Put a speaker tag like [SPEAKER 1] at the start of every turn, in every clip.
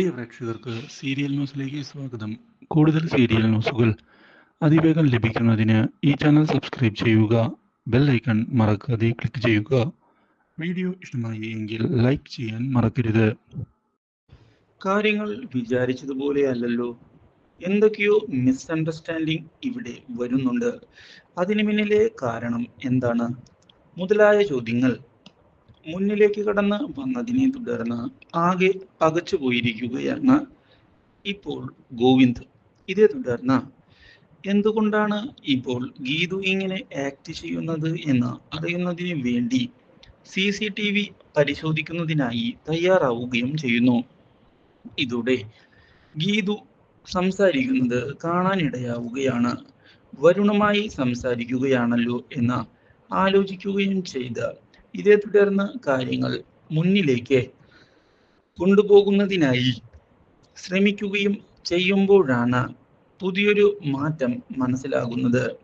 [SPEAKER 1] പ്രിയ പ്രേക്ഷകർക്ക് സീരിയൽ ന്യൂസിലേക്ക് സ്വാഗതം. കൂടുതൽ സീരിയൽ ന്യൂസുകൾ അതിവേഗം ലഭിക്കുന്നതിന് ഈ ചാനൽ സബ്സ്ക്രൈബ് ചെയ്യുക ബെൽ ഐക്കൺ മറക്കാതെ ക്ലിക്ക് ചെയ്യുക. വീഡിയോ ഇഷ്ടമായി എങ്കിൽ ലൈക്ക് ചെയ്യാൻ മറക്കരുത്.
[SPEAKER 2] കാര്യങ്ങൾ വിചാരിച്ചതുപോലെ അല്ലല്ലോ. എന്തൊക്കെയോ മിസ്അണ്ടർസ്റ്റാൻഡിങ് ഇവിടെ വരുന്നുണ്ട്. അതിനു പിന്നിലെ കാരണം എന്താണ്? മുതലായ ചോദ്യങ്ങൾ. മുന്നിലേക്ക് കടന്ന് വന്നതിനെ തുടർന്ന് ആകെ പകച്ചു പോയിരിക്കുകയാണ് ഇപ്പോൾ ഗോവിന്ദ്. ഇതേ തുടർന്ന് എന്തുകൊണ്ടാണ് ഇപ്പോൾ ഗീതു ഇങ്ങനെ ആക്ട് ചെയ്യുന്നത് എന്ന് അറിയുന്നതിന് വേണ്ടി സി സി ടി വി പരിശോധിക്കുന്നതിനായി തയ്യാറാവുകയും ചെയ്യുന്നു. ഇതോടെ ഗീതു സംസാരിക്കുന്നത് കാണാനിടയാവുകയാണ്. വരുണുമായി സംസാരിക്കുകയാണല്ലോ എന്ന് ആലോചിക്കുകയും ചെയ്ത് ഇതേ തുടർന്ന് കാര്യങ്ങൾ മുന്നിലേക്ക് കൊണ്ടുപോകുന്നതിനായി ശ്രമിക്കുകയും ചെയ്യുമ്പോഴാണ് പുതിയൊരു മാറ്റം മനസ്സിലാകുന്നത്.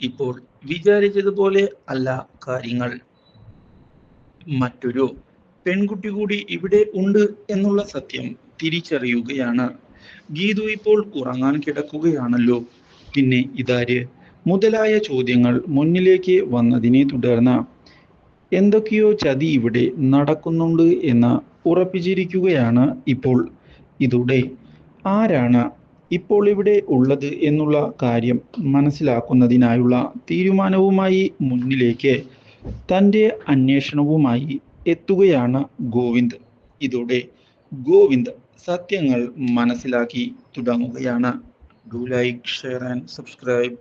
[SPEAKER 2] ഇപ്പോൾ വിചാരിച്ചതുപോലെ അല്ല കാര്യങ്ങൾ. മറ്റൊരു പെൺകുട്ടി കൂടി ഇവിടെ ഉണ്ട് എന്നുള്ള സത്യം തിരിച്ചറിയുകയാണ്. ഗീതു ഇപ്പോൾ ഉറങ്ങാൻ കിടക്കുകയാണല്ലോ. പിന്നെ ഇതാര്? മുതലായ ചോദ്യങ്ങൾ മുന്നിലേക്ക് വന്നതിനെ തുടർന്ന് എന്തൊക്കെയോ ചതി ഇവിടെ നടക്കുന്നുണ്ട് എന്ന് ഉറപ്പിച്ചിരിക്കുകയാണ് ഇപ്പോൾ. ഇതോടെ ആരാണ് ഇപ്പോൾ ഇവിടെ ഉള്ളത് എന്നുള്ള കാര്യം മനസ്സിലാക്കുന്നതിനായുള്ള തീരുമാനവുമായി മുന്നിലേക്ക് തന്റെ അന്വേഷണവുമായി എത്തുകയാണ് ഗോവിന്ദ്. ഇതോടെ ഗോവിന്ദ് സത്യങ്ങൾ മനസ്സിലാക്കി തുടങ്ങുകയാണ്. Do like share and subscribe